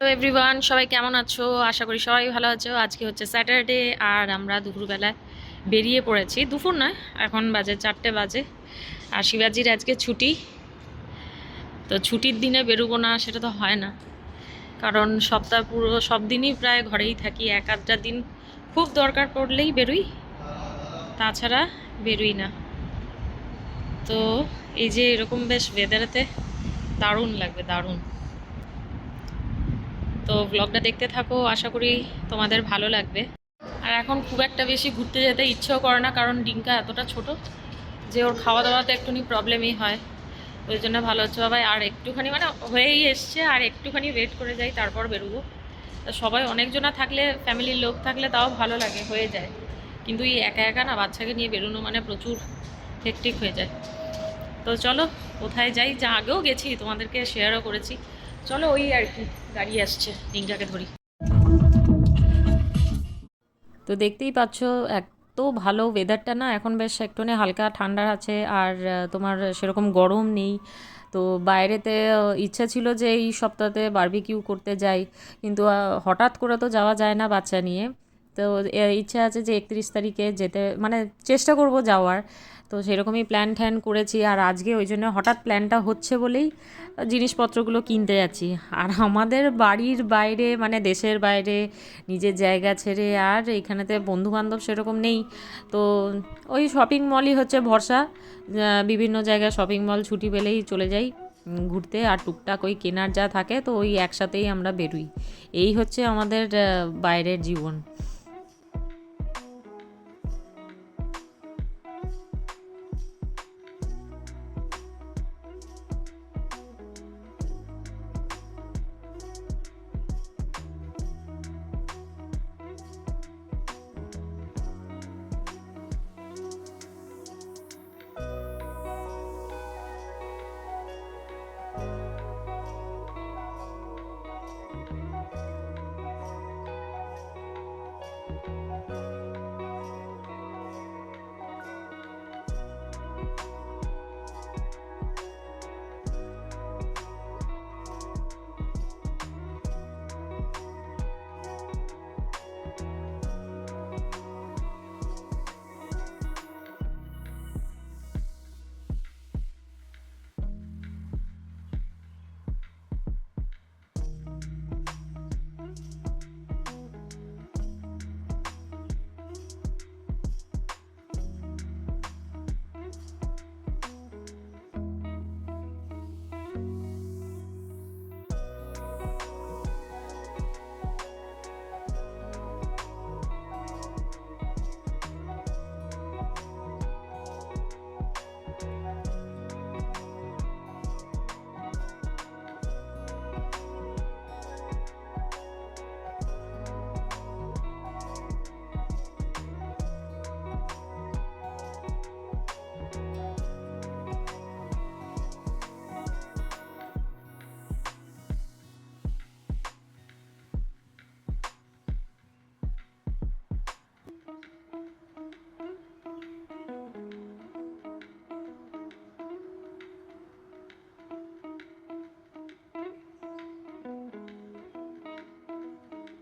তো এভরিওয়ান সবাই কেমন আছো? আশা করি সবাই ভালো আছো। আজকে হচ্ছে স্যাটারডে আর আমরা দুপুরবেলায় বেরিয়ে পড়েছি। দুপুর নয়, এখন বাজে চারটে বাজে। আর শিবাজির আজকে ছুটি। তো ছুটির দিনে বেরোবো না, সেটা তো হয় না। কারণ সপ্তাহ পুরো, সব দিনই প্রায় ঘরেই থাকি। এক আধটা দিন খুব দরকার পড়লেই বেরোই। তাছাড়া বেরোই না। তো এই যে এরকম বেশ ওয়েদারেতে দারুণ লাগবে, দারুণ। তো ব্লগটা দেখতে থাকো, আশা করি তোমাদের ভালো লাগবে। আর এখন খুব একটা বেশি ঘুরতে যেতে ইচ্ছেও করে না, কারণ ডিঙ্কা এতটা ছোট যে ওর খাওয়া দাওয়াতে একটুখানি প্রবলেমই হয়। ওই জন্য ভালো হচ্ছে। বাবাই, আর একটুখানি মানে হয়েই এসছে, আর একটুখানি ওয়েট করে যাই, তারপর বেরোবো। তা সবাই অনেকজনা থাকলে ফ্যামিলির লোক থাকলে তাও ভালো লাগে, হয়ে যায়। কিন্তু এই একা একা না বাচ্চাকে নিয়ে বেরোনো মানে প্রচুর হেকটিক হয়ে যায়। তো চলো, কোথায় যাই? যা আগেও গেছি, তোমাদেরকে শেয়ারও করেছি। চলো ওই আর কি, গাড়ি আসছে ডিঙ্কাকে ধরি। তো দেখতেই পাচ্ছ, এত ভালো ওয়েদারটা না, এখন বেশ একটুখানি হালকা ঠান্ডা আছে, আর তোমার সেরকম গরম নেই। তো বাইরেতে ইচ্ছা ছিল যে এই সপ্তাহতে বারবিকিউ করতে যাই, কিন্তু হঠাৎ করে তো যাওয়া যায় না বাচ্চা নিয়ে। তো ইচ্ছা আছে যে একত্রিশ তারিখে যেতে মানে চেষ্টা করব যাওয়ার। তো সেরকমই প্ল্যান ট্যান করেছি আর আজকে ওই জন্য হঠাৎ প্ল্যানটা হচ্ছে বলেই জিনিসপত্রগুলো কিনতে যাচ্ছি। আর আমাদের বাড়ির বাইরে মানে দেশের বাইরে, নিজের জায়গা ছেড়ে আর এখানেতে বন্ধুবান্ধব সেরকম নেই। তো ওই শপিং মলই হচ্ছে ভরসা। বিভিন্ন জায়গায় শপিং মল ছুটি পেলেই চলে যাই। ঘুরতে আর টুকটাক ওই কেনার যা থাকে তো ওই একসাথেই আমরা বেরোই। এই হচ্ছে আমাদের বাইরের জীবন।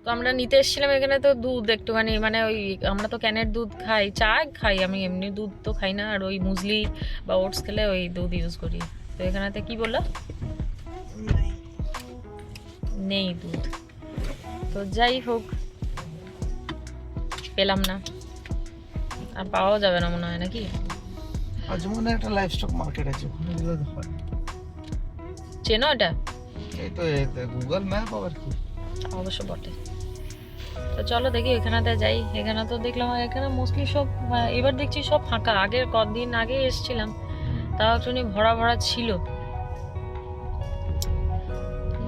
তো আমরা নিতে এসেছিলাম এখানে তো দুধ একটুখানি মানে ওই আমরা তো ক্যানের দুধ খাই চা খাই আমি এমনি দুধ তো খাই না আর ওই মুসলি বা ওটস খেলে ওই দুধ ইউজ করি। তো এখানেতে কি বলল? নেই দুধ। তো যাই হোক পেলাম না। আর পাওয়াও যাবে না মনে হয় নাকি? আজমনে একটা লাইভ স্টক মার্কেট আছে ওখানে হয়। চেনো এটা? এই তো গুগল ম্যাপ আবার কি? অবশ্য বটে। তো চলো দেখি, এখানেতে যাই। এখানে তো দেখলাম, এখানে মোস্টলি সব এবার দেখছি সব ফাঁকা। আগের কদিন আগে এসেছিলাম, তাও একটুখানি ভরা ভরা ছিল।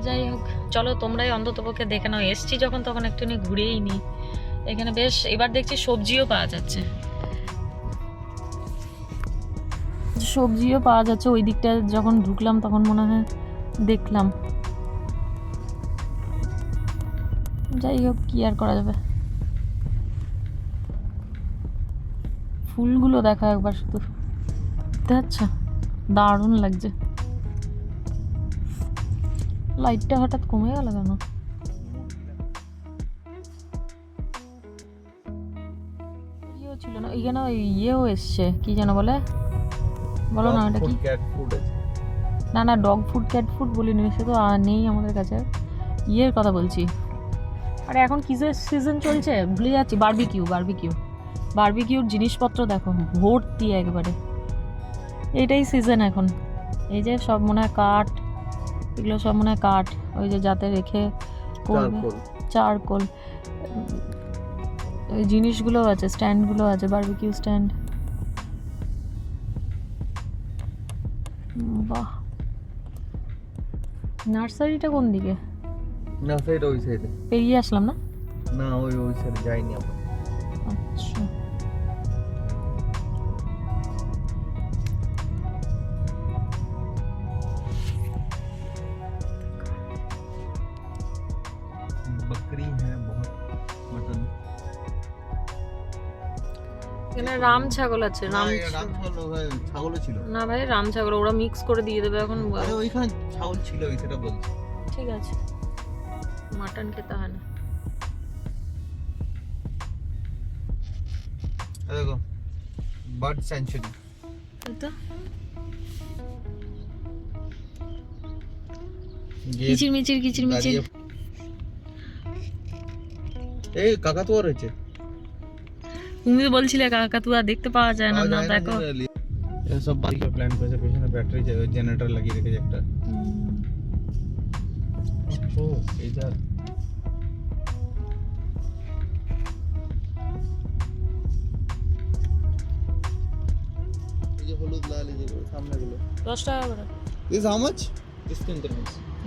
যাই হোক, চলো তোমরাই অন্ততপক্ষে দেখে নাও। এসছি যখন, তখন একটুখানি ঘুরেই নিই এখানে বেশ, এবার দেখছি সবজিও পাওয়া যাচ্ছে। সবজিও পাওয়া যাচ্ছে, ওই দিকটা যখন ঢুকলাম, তখন মনে হয় দেখলাম। যাই হোক কী আর করা যাবে? ফুলগুলো দেখা একবার শুধু। আচ্ছা দারুণ লাগছে। লাইটটা হঠাৎ কমে গেল কেন? ছিল না এখানে ওই ইয়েও এসছে কি যেন বলে? বলো না এটা কি? না না ডগ ফুড ক্যাট ফুড বলিনি সে তো নেই আমাদের কাছে। ইয়ের কথা বলছি। আরে এখন কিসের সিজন চলছে? ভুলে যাচ্ছি বার্বিকিউ বার্বিকিউ বার্বিকিউর জিনিসপত্র দেখো ভর্তি একবারে। এটাই সিজন এখন। এই যে সব মনে হয় কাঠ এগুলো সব মনে হয় কাঠ। ওই যে যাতে রেখে চারকোল। ওই জিনিসগুলো আছে স্ট্যান্ডগুলো আছে বার্বিকিউ স্ট্যান্ড বাহ। নার্সারিটা কোন দিকে? না সাইড ওই সাইডে পেরিয়ে আসলাম না না ওই ওই সাইডে যাইনি আমরা আচ্ছা बकरी है बहुत मटन এখানে রাম ছাগল আছে রাম না, এটা রাম ছাগল ওখানে ছাগলও ছিল না ভাই রাম ছাগল ওরা মিক্স করে দিয়ে দেবে এখন আরে ওইখানে ছাগল ছিল ওই সেটা বলছি ঠিক আছে মাটন খেতে হয় না দেখো বার্ড স্যাংচুরি তো কিচির মিচির কিচির মিচির এই কাকাতুয়া রয়েছে তুমি তো বলছিলে কাকাতুয়া দেখতে পাওয়া যায় না না দেখো। সব বাড়ি প্ল্যান করেছে পেছনে ব্যাটারি জেনারেটর লাগিয়ে রেখেছে একটা। ও এইটা দশ টাকা করে। This how much this ten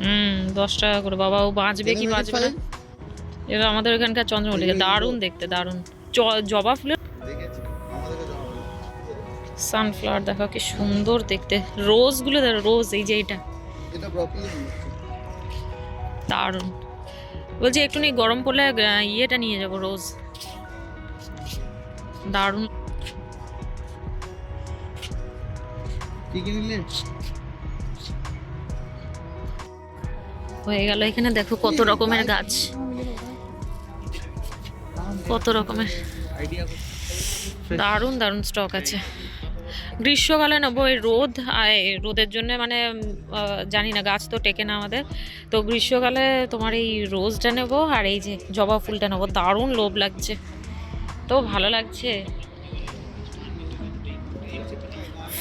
হুম দশ টাকা করে। বাবা ও বাঁচবে কি বাঁচবে না? এবার আমাদের এখানকার চন্দ্রমল্লিকা দারুণ দেখতে দারুণ। জবা ফুলের। সানফ্লাওয়ার দেখো কি সুন্দর দেখতে। রোজগুলো দেখো রোজ এই যে এইটা। এটা দারুণ। বলছি একটুখানি গরম পড়লে ইয়েটা নিয়ে যাব রোজ দারুণ। কি কি নিলে? হয়ে গেল এখানে দেখো কত রকমের গাছ। কত রকমের। দারুণ দারুণ স্টক আছে। গ্রীষ্মকালে নেব এই রোদ আর এই রোদের জন্য মানে জানি না গাছ তো টেকে না আমাদের। তো গ্রীষ্মকালে তোমার এই রোজটা নেব আর এই যে জবা ফুলটা নেব। দারুণ লোভ লাগছে। তো ভালো লাগছে।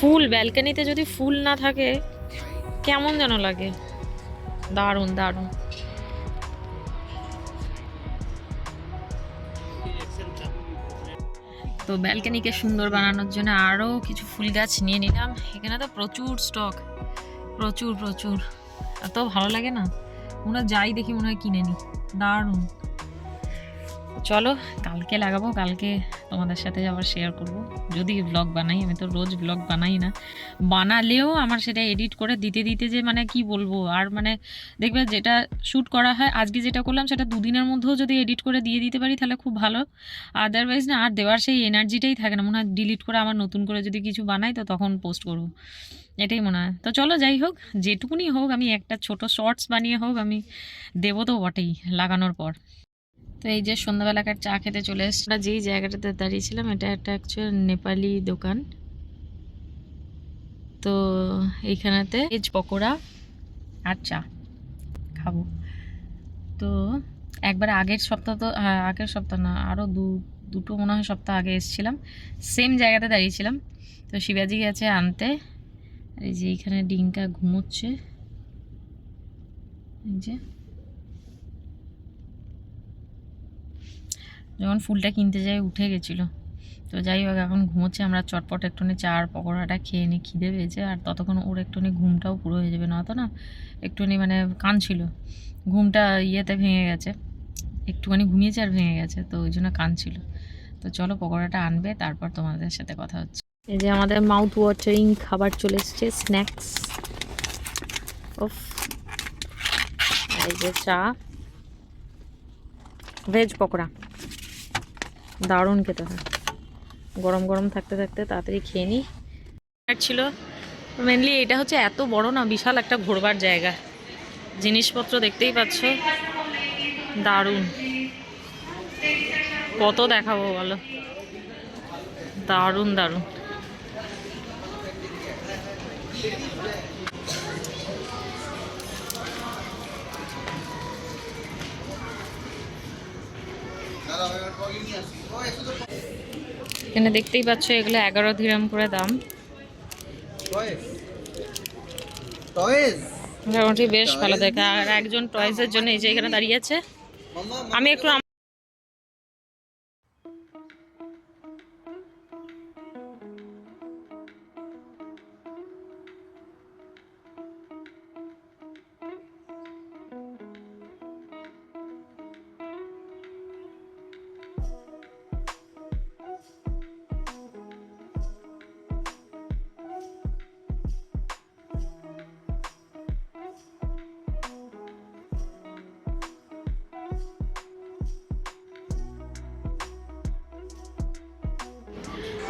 ফুল ব্যালকানিতে যদি ফুল না থাকে, কেমন যেন লাগে। দারুণ দারুণ। তো ব্যালকানিকে সুন্দর বানানোর জন্য আরও কিছু ফুল গাছ নিয়ে নিলাম। এখানে তো প্রচুর স্টক প্রচুর প্রচুর। এত ভালো লাগে না? মনে যাই দেখি, মনে হয় কিনে নিই দারুণ। চলো, কালকে লাগাবো, কালকে তোমাদের সাথে আবার শেয়ার করব। যদি ব্লগ বানাই, আমি তো রোজ ব্লগ বানাই না। বানালেও আমার সেটা এডিট করে দিতে দিতে যে মানে কি বলব? আর মানে দেখবে যেটা শ্যুট করা হয়, আজকে যেটা করলাম সেটা দুদিনের মধ্যেও যদি এডিট করে দিয়ে দিতে পারি তাহলে খুব ভালো। আদারওয়াইজ না, আর দেওয়ার সেই এনার্জিটাই থাকে না। মনে হয় ডিলিট করে আমার নতুন করে যদি কিছু বানাই, তো তখন পোস্ট করব। এটাই মনে হয়। তো চলো যাই হোক, যেটুকুনি হোক, আমি একটা ছোট শর্টস বানিয়ে হোক, আমি দেবো তো বটেই, লাগানোর পর। তো এই যে সন্ধ্যাবেলাকার চা খেতে চলে এসছি। আমরা যেই জায়গাটাতে দাঁড়িয়েছিলাম, এটা একটা অ্যাকচুয়াল নেপালি দোকান। তো এইখানেতে ভেজ পকোড়া আর চা খাব। তো একবার আগের সপ্তাহ তো হ্যাঁ আগের সপ্তাহ না আরও দু, দুটো মনে হয় সপ্তাহ আগে এসেছিলাম। সেম জায়গাতে দাঁড়িয়েছিলাম। তো শিবাজি গেছে আনতে। এই যে এইখানে ডিঙ্কা ঘুমোচ্ছে। এই যে যখন ফুলটা কিনতে যাই, উঠে গেছিল। তো যাই হোক, এখন ঘুমোচ্ছে, আমরা চটপট একটুখানি চা আর পকোড়াটা খেয়ে নিই খিদে পেয়েছে। আর ততক্ষণ ওর একটুখানি ঘুমটাও পুরো হয়ে যাবে না তো না, একটুখানি মানে কাঁদছিল ঘুমটা ইয়েতে ভেঙে গেছে। একটুখানি ঘুমিয়েছে আর ভেঙে গেছে, তো ওই জন্য কাঁদছিল তো চলো পকোড়াটা আনবে, তারপর তোমাদের সাথে কথা হচ্ছে। এই যে আমাদের মাউথ ওয়াটারিং খাবার চলে এসছে স্ন্যাক্স ওফ এই যে চা। ভেজ পকোড়া। দারুণ খেতে হয়। গরম গরম থাকতে থাকতে তাড়াতাড়ি খেয়ে নিই ছিল মেনলি এটা হচ্ছে এত বড় না বিশাল একটা ঘোরবার জায়গা। জিনিসপত্র দেখতেই পাচ্ছ। দারুণ। কত দেখাবো বলো? দারুণ দারুণ। এখানে দেখতেই পাচ্ছ, এগুলো এগারো ধীরাম করে দাম। মোটামুটি বেশ ভালো দেখে। আর একজন টয়েসের জন্য এই যে এখানে দাঁড়িয়ে আছে। আমি একটু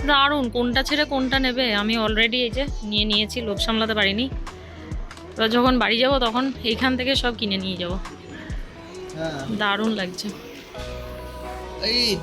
দারুণ কোনটা ছেড়ে কোনটা নেবে? আমি অলরেডি এই যে নিয়ে নিয়েছি লোভ সামলাতে পারিনি। এবার যখন বাড়ি যাব তখন এইখান থেকে সব কিনে নিয়ে যাব। হ্যাঁ। দারুণ লাগছে। এই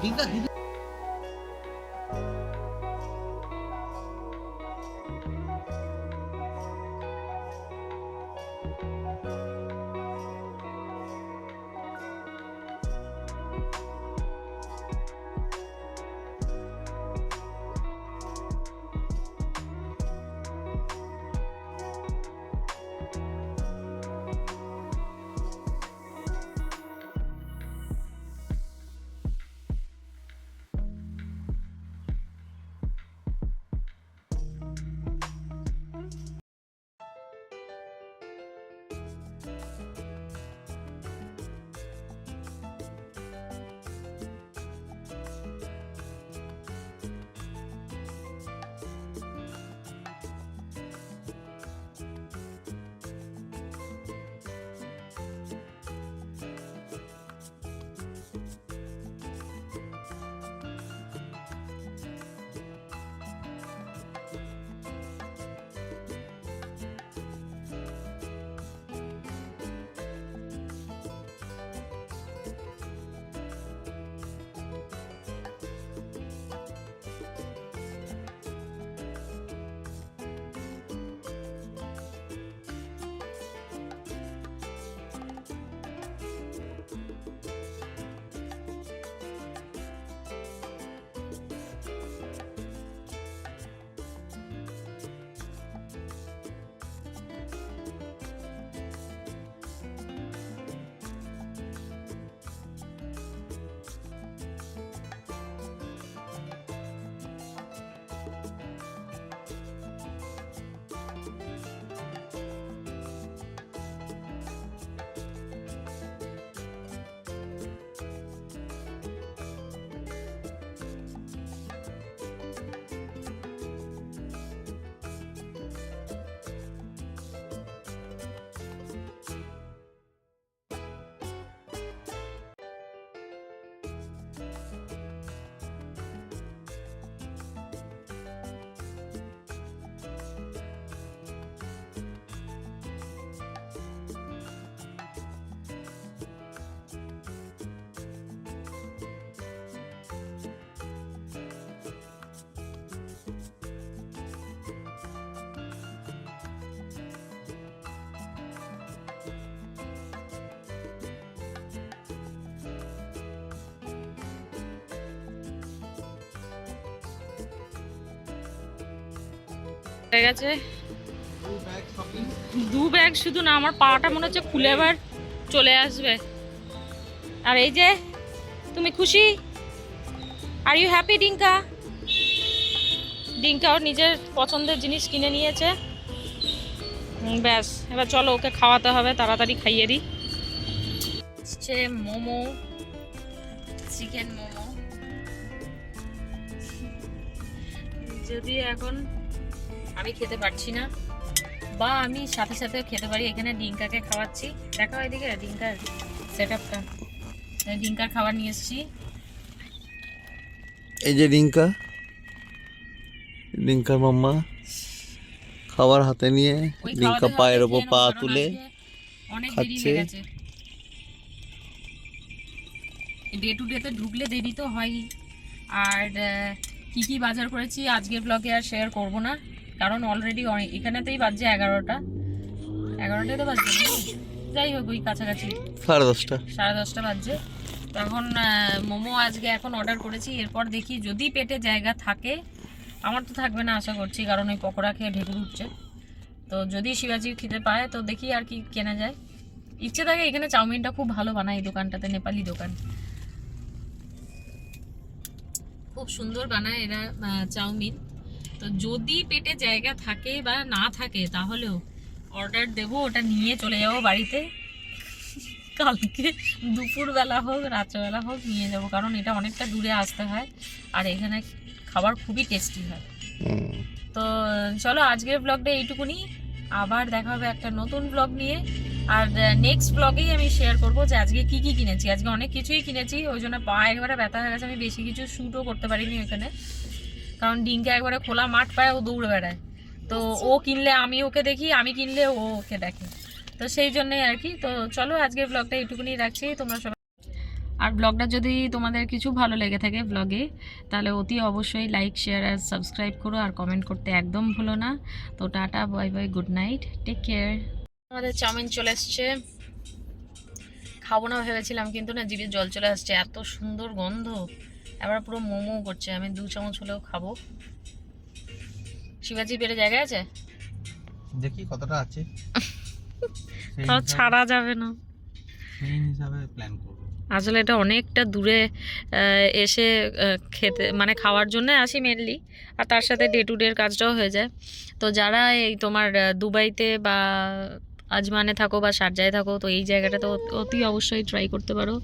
দিদা গেছে। দু ব্যাগ শুধু না, আমার পাটা মনে হচ্ছে খুলে এবার চলে আসবে। আর এই যে, তুমি খুশি? Are you happy ডিঙ্কা? ডিঙ্কা ওর নিজের পছন্দের জিনিস কিনে নিয়েছে। ব্যাস, এবার চলো ওকে খাওয়াতে হবে, তাড়াতাড়ি খাইয়ে দিই। হচ্ছে মোমো চিকেন মোমো। যদি এখন আমি খেতে পারছি না। বা আমি সাথে সাথে খেতে পারি। এখানে ডিঙ্কাকে খাওয়াচ্ছি। দেখা হয় এদিকে ডিঙ্কার সেট আপটা ডিঙ্কার খাবার নিয়ে এসেছি। এই যে রিঙ্কা রিঙ্কার মাম্মা খাবার হাতে নিয়ে খাওয়াতে পায়ের ওপর পা তুলে অনেক দেরি খাচ্ছে। ডে টু ডে ডেতে ঢুকলে দেরি তো হয়ই। আর কি কি বাজার করেছি আজকের ব্লগে আর শেয়ার করব না। কারণ অলরেডি এখানেতেই বাজছে এগারোটা। এগারোটাই তো বাজছে। যাই হোক ওই কাছাকাছি। সাড়ে দশটা। সাড়ে দশটা বাজছে। এখন মোমো আজকে এখন অর্ডার করেছি। এরপর দেখি যদি পেটে জায়গা থাকে আমার তো থাকবে না আশা করছি কারণ ওই পকোড়া খেয়ে ঢেকুর উঠছে। তো যদি শিবাজি খেতে পায় তো দেখি আর কি কেনা যায়। ইচ্ছে থাকে এখানে চাউমিনটা খুব ভালো বানায় এই দোকানটাতে নেপালি দোকান। খুব সুন্দর বানায় এরা চাউমিন। তো যদি পেটে জায়গা থাকে বা না থাকে, তাহলেও অর্ডার দেবো, ওটা নিয়ে চলে যাব বাড়িতে। কালকে দুপুরবেলা হোক, রাত্রেবেলা হোক, নিয়ে যাব, কারণ এটা অনেকটা দূরে আসতে হয়, আর এখানে খাবার খুবই টেস্টি হয়। তো চলো আজকের ব্লগটা এইটুকুনি। আবার দেখা হবে একটা নতুন ব্লগ নিয়ে। আর নেক্সট ব্লগেই আমি শেয়ার করব যে আজকে কি কি কিনেছি। আজকে অনেক কিছুই কিনেছি, ওই জন্য পা একবারে ব্যথা হয়ে গেছে, আমি বেশি কিছু শ্যুটও করতে পারিনি ওখানে কারণ ডিঙ্কে একবারে খোলা মাঠ পায় ও দৌড়ে বেড়ায়। তো ও কিনলে আমি ওকে দেখি আমি কিনলে ও ওকে দেখে। তো সেই জন্যই আর কি। তো চলো আজকে ব্লগটা এইটুকুনি রাখছি তোমরা সবাই আর ব্লগটা যদি তোমাদের কিছু ভালো লেগে থাকে ব্লগে তাহলে অতি অবশ্যই লাইক শেয়ার আর সাবস্ক্রাইব করো আর কমেন্ট করতে একদম ভুলো না। তো tata bye bye good night take care আমাদের চাউমিন চলে এসছে। খাব না ভেবেছিলাম কিন্তু না জিভে জল চলে আসছে এত সুন্দর গন্ধ। এবার পুরো মোমো করছে আমি দু চামচ হলেও খাব। শিবাজি পেটে জায়গা আছে? দেখি কতটা আছে। তাও ছাড়া যাবে না। সেই হিসাবে প্ল্যান করব। আসলে এটা অনেকটা দূরে এসে খেতে মানে খাওয়ার জন্য আসি মেনলি আর তার সাথে ডে টু ডের কাজটাও হয়ে যায়। তো যারা এই তোমার দুবাইতে বা আজমানে থাকো বা শারজায় থাকো তো এই জায়গাটা তো অতি অবশ্যই ট্রাই করতে পারো।